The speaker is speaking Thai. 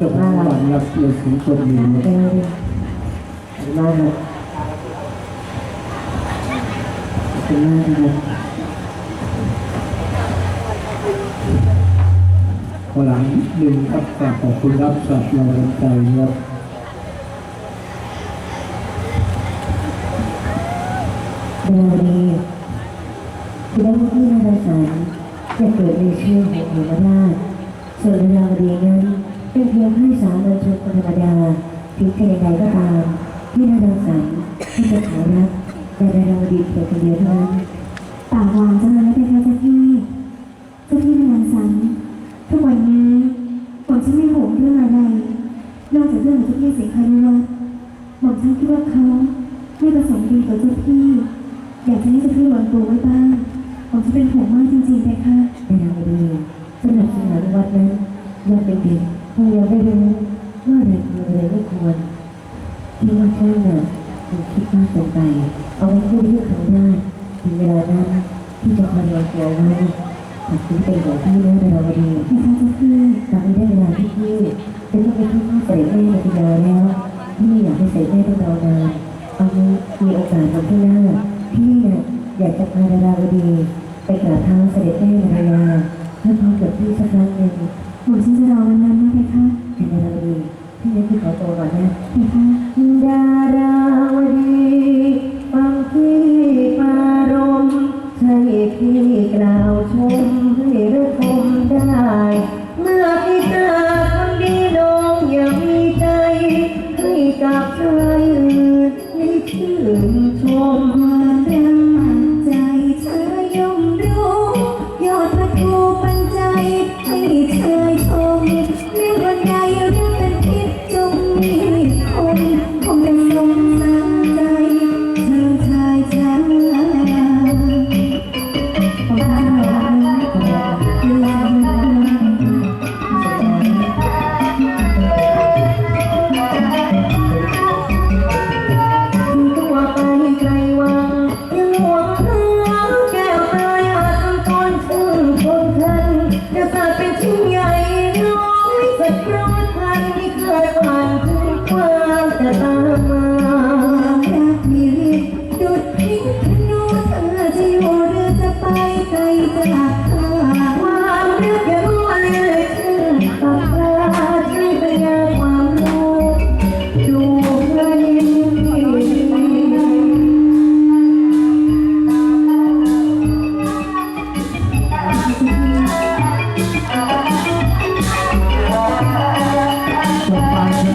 เจ้าของบ้านรับเกียรติสูงคนหนึ่งเออมาครับขอบคุณมากนะครับขอหลังหนึ่งครับกราบขอบคุณรับสับเราแรใจครับเวลาดีที่ได้ที่นารสันจะเกิดในชื่อของหนูราชส่วนเวลาดีนั้น เป็นเพียงให้สามัญชนคนธรรมดาถึงจะใดๆก็ตามที่น่าราสันที่จะขอรับแต่เวลาดีเพียงคนเดียวเท่านั้นปากหวานจังเลยนะเพคะเจ้าพี่เจ้าพี่นวลสันทุกวันนี้ผมฉันไม่ห่วงเรื่องอะไรนอกจากเรื่องของเจ้าพี่สิงคานุวัฒน์ผมฉันคิดว่าเขาไม่ประสงค์ดีต่อเจ้าพี่ อยากจะให้เจ้าพี่วางตัวไว้บ้างผมจะเป็นห่วงมากจริงๆเพคะในทางดีสำหรับสถานวัดนั้นยังเป็นเด็ก คงยังไม่รู้ว่าอะไรควรอะไรไม่ควรที่ว่าท่านน่ะคงคิดมากเกินไป เอาไว้พูดเรื่องของหน้าถึงเวลานั้นที่จะคอยรอตัวไว้ตัดสินเป็นของพี่นะในเราดีเพคะเจ้าพี่ตอนนี้ได้เวลาที่พี่จะต้องไปที่พ่อเสด็จแม่ในปีนาแล้วพี่อยากให้เสด็จแม่ต้องรอนานเอางี้มีโอกาสวันที่หน้าพี่น่ะอยากจะพาดาราวดี ไปกราบเท้าเสด็จแม่นารายาเพื่อพร้อมกับพี่สักครั้งหนึ่ง ผมฉันจะรอวันนั้นนะเพคะเป็นดาราวดีพี่นั้นพี่ขอตัวก่อนนะเพคะดาราวดีฟังพี่ปารมให้พี่กล่าวชมให้ระทมได้ เมื่อพี่เจอคนดีน้องอย่ามีใจให้กับชายอื่นให้ชื่นชม